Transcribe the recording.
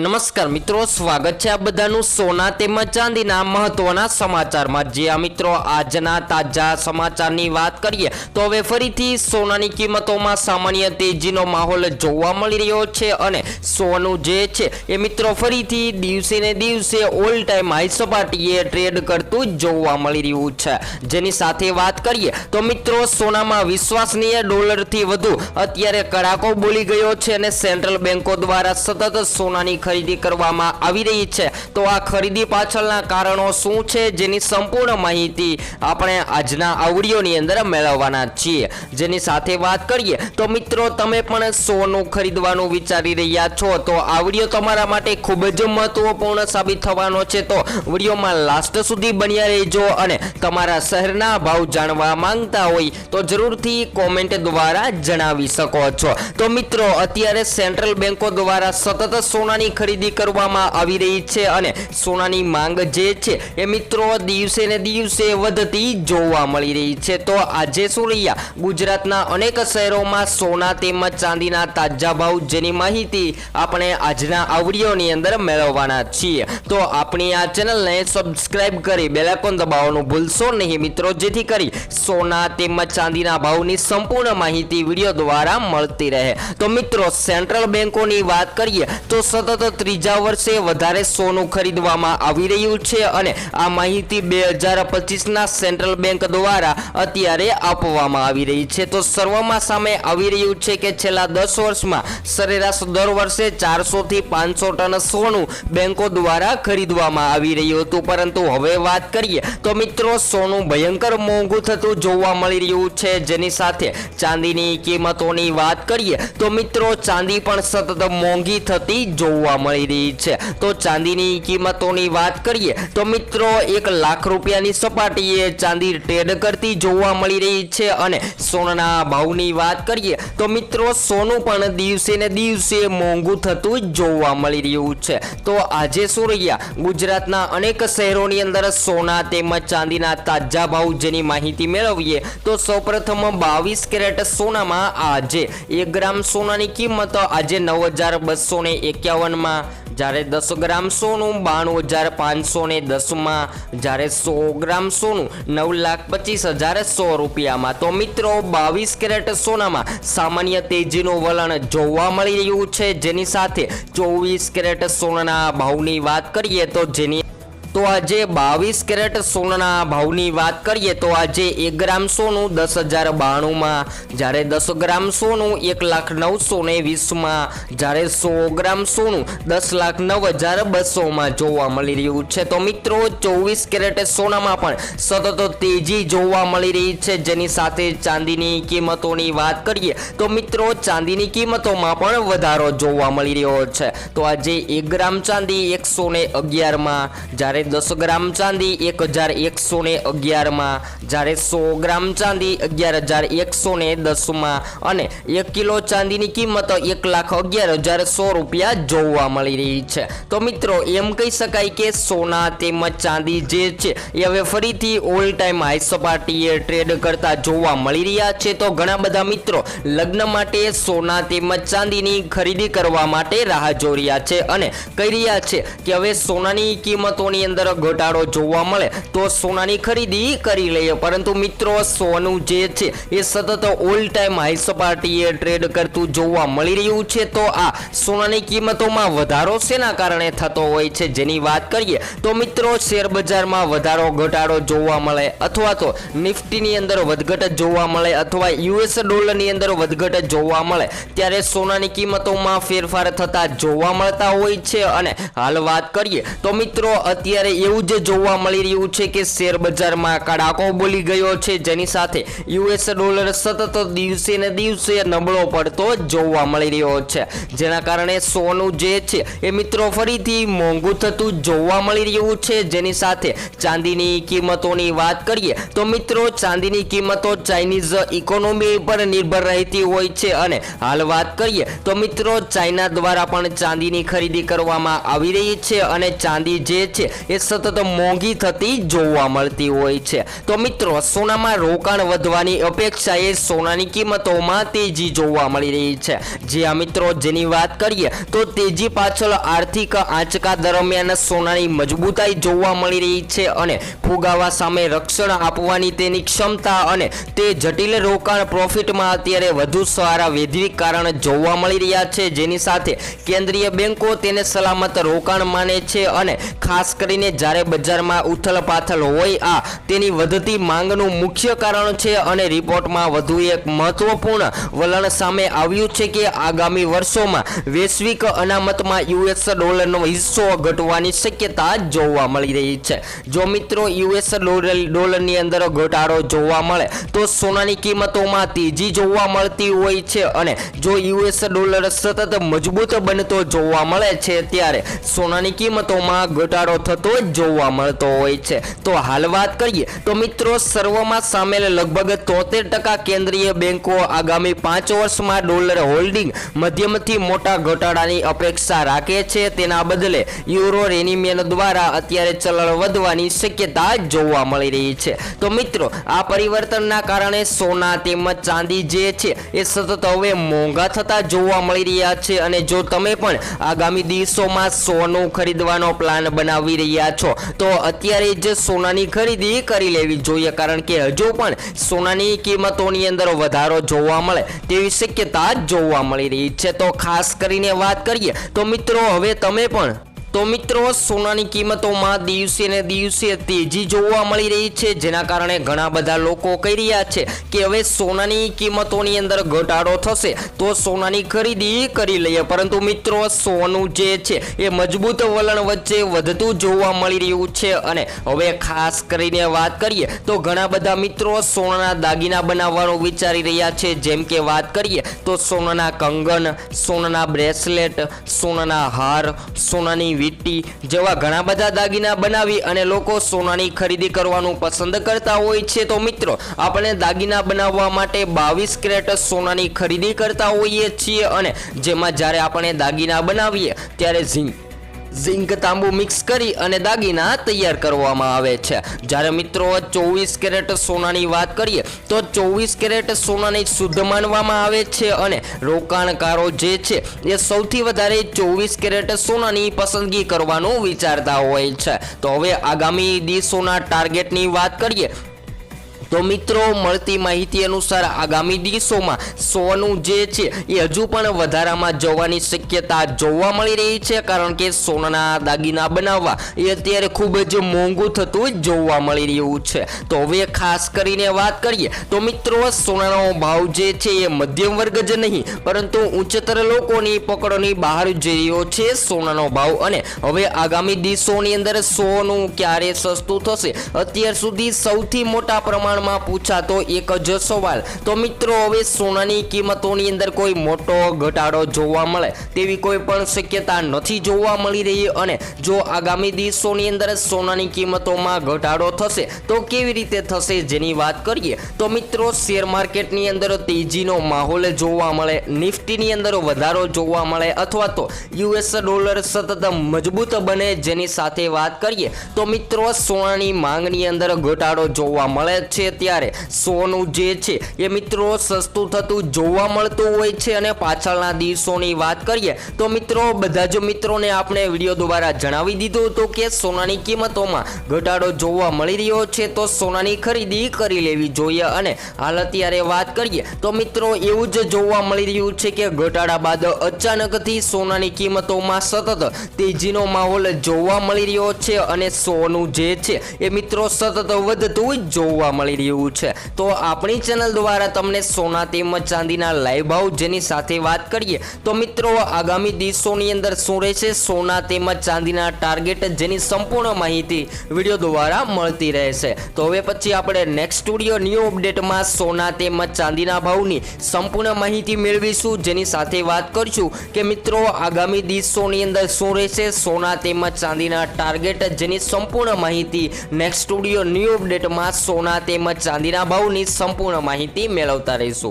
નમસ્કાર મિત્રો, સ્વાગત છે આ બધાનું સોના તેમજ ચાંદીના મહત્વના સમાચારમાં. જે આ મિત્રો આજના તાજા સમાચારની વાત કરીએ, તો હવે ફરીથી સોનાની કિંમતોમાં સામાન્ય તેજીનો માહોલ જોવા મળી રહ્યો છે અને સોનું જે છે, એ મિત્રો ફરીથી દિવસે ને દિવસે ઓલ ટાઈમ હાઈ સપાટીએ ટ્રેડ કરતું જોવા મળી રહ્યું છે. જેની સાથે વાત કરીએ, તો મિત્રો સોનામાં વિશ્વસનીય ડોલરથી વધુ અત્યારે કડાકો બોલી ગયો છે અને સેન્ટ્રલ બેન્કો દ્વારા સતત સોનાની ખરીદી કરવામાં આવી રહી છે. તો આ ખરીદી પાછળના કારણો શું છે જેની સંપૂર્ણ માહિતી આપણે આજના આવડીઓની અંદર મેળવવાના છીએ. જેની સાથે વાત કરીએ તો મિત્રો તમે પણ સોનું ખરીદવાનું વિચારી રહ્યા છો. તો આ તમારા માટે ખૂબ જ મહત્વપૂર્ણ સાબિત થવાનો છે. તો વિડીયોમાં લાસ્ટ સુધી બન્યા રહેજો અને તમારા શહેરના ભાવ જાણવા માંગતા હોય તો જરૂરથી કોમેન્ટ દ્વારા જણાવી શકો છો. તો મિત્રો, અત્યારે સેન્ટ્રલ બેન્કો દ્વારા સતત સોનાની ખરીદી કરવામાં આવી રહી છે અને સોનાની માંગ જે છે એ મિત્રો દિવસે ને દિવસે વધતી જોવા મળી રહી છે. તો આજે શું રહ્યા ગુજરાતના અનેક શહેરોમાં સોના તેમજ ચાંદીના તાજા ભાવ જેની માહિતી આપણે આજના આવડીઓની અંદર મેળવવાના છીએ. તો આપણી આ ચેનલને સબસ્ક્રાઇબ કરી બેલાકોન દબાવવાનું ભૂલશો નહીં મિત્રો. જેથી કરી સોના તેમજ ચાંદીના ભાવની સંપૂર્ણ માહિતી વીડિયો દ્વારા મળતી રહે. તો મિત્રો, સેન્ટ્રલ બેન્કોની વાત કરીએ તો સતત ત્રીજા વર્ષે વધારે સોનું ખરીદવામાં આવી રહ્યું છે અને આ માહિતી બે હજાર પચીસના સેન્ટ્રલ બેંક દ્વારા અત્યારે આપવામાં આવી રહી છે. તો સર્વમાં સામે આવી રહ્યું છે કે છેલ્લા દસ વર્ષમાં સરેરાશ દર વર્ષે ચારસોથી પાંચસો ટન સોનું બેંકો દ્વારા ખરીદવામાં આવી રહ્યું હતું. પરંતુ હવે વાત કરીએ તો મિત્રો, સોનું ભયંકર મોંઘું થતું જોવા મળી રહ્યું છે. જેની સાથે ચાંદીની કિંમતોની વાત કરીએ તો મિત્રો, ચાંદી પણ સતત મોંઘી થતી જોવા મળી રહી છે. તો ચાંદીની કિંમતોની વાત કરીએ, તો મિત્રો, એક લાખ રૂપિયાની સપાટીએ ચાંદી ટ્રેડ કરતી જોવા મળી રહી છે અને સોનાના ભાવની વાત કરીએ, તો મિત્રો, સોનું પણ દિવસે ને દિવસે મોંઘું થતું જોવા મળી રહ્યું છે. તો આજે શું રહ્યા? ગુજરાતના અનેક શહેરોની અંદર સોના તેમજ ચાંદીના તાજા ભાવ જેની માહિતી મેળવીએ, તો સૌપ્રથમ બાવીસ કેરેટ સોનામાં આજે એક ગ્રામ સોનાની કિંમત આજે નવ હજાર બસો ને એકાવનમાં જ્યારે દસ ગ્રામ સોનું, બાણું હજાર પાંચસો ને દસમાં. જ્યારે સો ગ્રામ સોનું, નવ લાખ પચીસ હજાર સો રૂપિયામાં. તો મિત્રો, બાવીસ કેરેટ સોનામાં સામાન્ય તેજીનું વલણ જોવા મળી રહ્યું છે. જેની સાથે ચોવીસ કેરેટ સોનાના ભાવની વાત કરીએ તો જેની તો આજે બાવીસ કેરેટ સોનાના ભાવની વાત કરીએ તો આજે એક ગ્રામ સોનું દસ હજાર બાણુંમાં, જ્યારે દસ ગ્રામ સોનું એક લાખ નવસો ને વીસમાં, જ્યારે સો ગ્રામ સોનું દસ લાખ નવ હજાર બસોમાં જોવા મળી રહ્યું છે. તો મિત્રો, ચોવીસ કેરેટ સોનામાં પણ સતત તેજી જોવા મળી રહી છે. જેની સાથે ચાંદીની કિંમતોની વાત કરીએ તો મિત્રો, ચાંદીની કિંમતોમાં પણ વધારો જોવા મળી રહ્યો છે. તો આજે એક ગ્રામ ચાંદી એકસો ને અગિયારમાં, જ્યારે દસ ગ્રામ ચાંદી એક હજાર એકસો ને અગિયારમાં, જ્યારે સો ગ્રામ ચાંદી અગિયાર હજાર એકસો ને દસમાં અને એક કિલો ચાંદીની કિંમત એક લાખ અગિયાર હજાર સો રૂપિયા જોવા મળી રહી છે. તો મિત્રો, એમ કહી શકાય કે સોના તેમજ ચાંદી જે છે, એ હવે ફરીથી ઓલ ટાઈમ હાઈ સપાટીએ ટ્રેડ કરતા જોવા મળી રહ્યા છે. તો ઘણા બધા મિત્રો લગ્ન માટે સોના તેમજ ચાંદીની ખરીદી કરવા માટે રાહ જોઈ રહ્યા છે અને કહી રહ્યા છે કે હવે સોનાની કિંમતોની અંદર ઘટાડો જોવા મળે તો સોનાની ખરીદી કરી લઈએ. પરંતુ મિત્રો, સોનું જે છે, એ સતત ઓલ ટાઈમ હાઈ સપાટીએ ટ્રેડ કરતું જોવા મળી રહ્યું છે. તો આ સોનાની કિંમતોમાં વધારો શેના કારણે થતો હોય છે જેની વાત કરીએ, તો મિત્રો, શેર બજારમાં વધારો ઘટાડો જોવા મળે અથવા તો નિફ્ટીની અંદર વધઘટ જોવા મળે અથવા યુએસ ડોલરની અંદર વધઘટ જોવા મળે, ત્યારે સોનાની કિંમતોમાં ફેરફાર થતા જોવા મળતા હોય છે. અને હાલ વાત કરીએ, તો મિત્રો, અત્યારે એવું જે જોવા મળી રહ્યું છે કે શેર બજારમાં કડાકો બોલી ગયો છે. જેની સાથે યુએસ ડોલર સતત દિવસે ને દિવસે નબળો પડતો જોવા મળી રહ્યો છે. જેના કારણે સોનું જે છે એ મિત્રો ફરીથી મોંઘું થતું જોવા મળી રહ્યું છે. જેની સાથે ચાંદીની કિંમતોની વાત કરીએ તો મિત્રો ચાંદીની કિંમતો ચાઇનીઝ ઇકોનોમી પર નિર્ભર રહેતી હોય છે. અને હાલ વાત કરીએ તો મિત્રો ચાઇના દ્વારા પણ ચાંદીની ખરીદી કરવામાં આવી રહી છે. અને ચાંદી જે છે એ સતત મોંઘી થતી જોવા મળતી હોય છે. તો મિત્રો, સોનામાં રોકાણ વધવાની અપેક્ષાએ સોનાની કિંમતોમાં તેજી જોવા મળી રહી છે. જે આ મિત્રો, જેની વાત કરીએ, તો તેજી પાછળ આર્થિક આંચકા દરમિયાન સોનાની મજબૂતાઈ જોવા મળી રહી છે અને ફુગાવા સામે રક્ષણ આપવાની તેની ક્ષમતા અને તે જટિલ રોકાણ પ્રોફિટમાં અત્યારે વધુ સારા વૈધવિક કારણ જોવા મળી રહ્યા છે. જેની સાથે કેન્દ્રીય બેન્કો તેને સલામત રોકાણ માને છે અને ખાસ કરીને જ્યારે બજારમાં ઉથલપાથલ હોય, આ તેની વધતી માંગનું મુખ્ય કારણ છે અને રિપોર્ટમાં વધુ એક મહત્વપૂર્ણ વલણ સામે આવ્યું છે કે આગામી વર્ષોમાં વૈશ્વિક અનામતમાં યુએસ ડોલરનો હિસ્સો ઘટવાની શક્યતા જોવા મળી રહી છે. જો મિત્રો યુએસ ડોલર ડોલરની અંદર ઘટાડો જોવા મળે, તો સોનાની કિંમતોમાં તેજી જોવા મળતી હોય છે અને જો યુએસ ડોલર સતત મજબૂત બનતો જોવા મળે છે, ત્યારે સોનાની કિંમતોમાં ઘટાડો થતો જ જોવા મળતો હોય છે. તો હાલ વાત કરીએ, તો મિત્રો સર્વમાં સામેલ લગભગ તોતેર ટકા કેન્દ્રીય બેન્કો આગામી પાંચ વર્ષમાં ડોલર હોલ્ડિંગ મધ્યમથી મોટા ઘટાડાની અપેક્ષા રાખે છે. તેના બદલે યુરો રેનિમિયન દ્વારા અત્યારે ચલણ વધવાની શક્યતા જોવા મળી રહી છે. તો મિત્રો, આ પરિવર્તનના કારણે સોના તેમજ ચાંદી જે છે, એ સતત હવે મોંઘા થતા જોવા મળી રહ્યા છે. અને જો તમે પણ આગામી દિવસોમાં સોનું ખરીદવાનો પ્લાન બનાવી રહ્યા છો. તો અત્યારે જ સોનાની ખરીદી કરી લેવી જોઈએ, કારણ કે હજુ પણ સોનાની કિંમતોની અંદર વધારો જોવા મળે તેવી શક્યતા જોવા મળી રહી છે. તો ખાસ કરીને વાત કરીએ, તો મિત્રો, હવે તમે પણ તો મિત્રો, સોનાની કિંમતોમાં દિવસે ને દિવસે તેજી જોવા મળી રહી છે, જેના કારણે ઘણા બધા લોકો કહી રહ્યા છે કે હવે સોનાની કિંમતોની અંદર ઘટાડો થશે. તો સોનાની ખરીદી કરી લઈએ. પરંતુ મિત્રો, સોનું જે છે, એ મજબૂત વલણ વચ્ચે વધતું જોવા મળી રહ્યું છે. અને હવે ખાસ કરીને વાત કરીએ, તો ઘણા બધા મિત્રો સોનાના દાગીના બનાવવાનું વિચારી રહ્યા છે. જેમ કે વાત કરીએ, તો સોનાના કંગન, સોનાના બ્રેસલેટ, સોનાના હાર, સોનાની વીંટી જેવા ઘણા બધા દાગીના બનાવી અને લોકો સોનાની ખરીદી કરવાનું પસંદ કરતા હોય છે. તો મિત્રો, આપણે દાગીના બનાવવા માટે બાવીસ કેરેટ સોનાની ખરીદી કરતા હોઈએ છીએ અને જેમાં જ્યારે આપણે દાગીના બનાવીએ, ત્યારે ઝીંક ઝિંક તાંબુ મિક્સ કરી અને દાગીના તૈયાર કરવામાં આવે છે. જ્યારે મિત્રો ચોવીસ કેરેટ સોનાની વાત કરીએ, તો ચોવીસ કેરેટ સોનાની શુદ્ધ માનવામાં આવે છે અને રોકાણકારો જે છે, એ સૌથી વધારે ચોવીસ કેરેટ સોનાની પસંદગી કરવાનું વિચારતા હોય છે. તો હવે આગામી દિવસોના ટાર્ગેટની વાત કરીએ તો મિત્રો, મળતી માહિતી અનુસાર આગામી દિવસોમાં સોનું જે છે, એ હજુ પણ વધારામાં જવાની શક્યતા જોવા મળી રહી છે, કારણ કે સોનાના દાગીના બનાવવા એ અત્યારે ખૂબ જ મોંઘું થતું જોવા મળી રહ્યું છે. તો હવે ખાસ કરીને વાત કરીએ, તો મિત્રો, સોનાનો ભાવ જે છે, એ મધ્યમ વર્ગ જ નહીં, પરંતુ ઉચ્ચતર લોકોની પકડોની બહાર જઈ રહ્યો છે સોનાનો ભાવ. અને હવે આગામી દિવસોની અંદર સોનું ક્યારે સસ્તું થશે? અત્યાર સુધી સૌથી મોટા પ્રમાણ પ્રમાણમાં પૂછાતો એક જ સવાલ. તો મિત્રો, હવે સોનાની કિંમતોની અંદર કોઈ મોટો ઘટાડો જોવા મળે તેવી કોઈ પણ શક્યતા નથી જોવા મળી રહી અને જો આગામી દિવસોની અંદર સોનાની કિંમતોમાં ઘટાડો થશે, તો કેવી રીતે થશે જેની વાત કરીએ? તો મિત્રો, શેર માર્કેટની અંદર તેજીનો માહોલ જોવા મળે, નિફ્ટીની અંદર વધારો જોવા મળે અથવા તો યુએસ ડોલર સતત મજબૂત બને જેની સાથે વાત કરીએ, તો મિત્રો, સોનાની માંગની અંદર ઘટાડો જોવા મળે છે ત્યારે સોનું જે છે એ મિત્રો સસ્તું થતું જોવા મળતું હોય છે અને પાછળના દિવસોની વાત કરીએ તો મિત્રો બધા જ મિત્રોને આપણે વીડિયો દ્વારા જણાવી દીધું હતું કે સોનાની કિંમતોમાં ઘટાડો જોવા મળી રહ્યો છે તો સોનાની ખરીદી કરી લેવી જોઈએ અને હાલ અત્યારે વાત કરીએ તો મિત્રો એવું જ જોવા મળી રહ્યું છે કે ઘટાડા બાદ અચાનકથી સોનાની કિંમતોમાં સતત તેજીનો માહોલ જોવા મળી રહ્યો છે અને સોનું જે છે એ મિત્રો સતત વધતું જોવા મળી રહ્યું છે. તો આપણી ચેનલ દ્વારા તમને સોના તેમજ ચાંદીના લાઈવ ભાવ જેની સાથે વાત કરીએ, તો મિત્રો આગામી દિવસોની અંદર શું રહેશે? સોના તેમજ ચાંદીના ટાર્ગેટ જેની સંપૂર્ણ માહિતી વીડિયો દ્વારા મળતી રહેશે. તો હવે પછી આપણે નેક્સ્ટ સ્ટુડિયો ન્યૂ અપડેટમાં સોના તેમજ ચાંદીના ભાવની સંપૂર્ણ માહિતી મેળવીશું. જેની સાથે વાત કરીશું કે મિત્રો આગામી દિવસોની અંદર શું રહેશે? સોના તેમજ ચાંદીના ટાર્ગેટ જેની સંપૂર્ણ માહિતી નેક્સ્ટ સ્ટુડિયો ન્યૂ અપડેટમાં સોના તેમજ ચાંદીના ભાવની સંપૂર્ણ માહિતી મેળવતા રહીશું.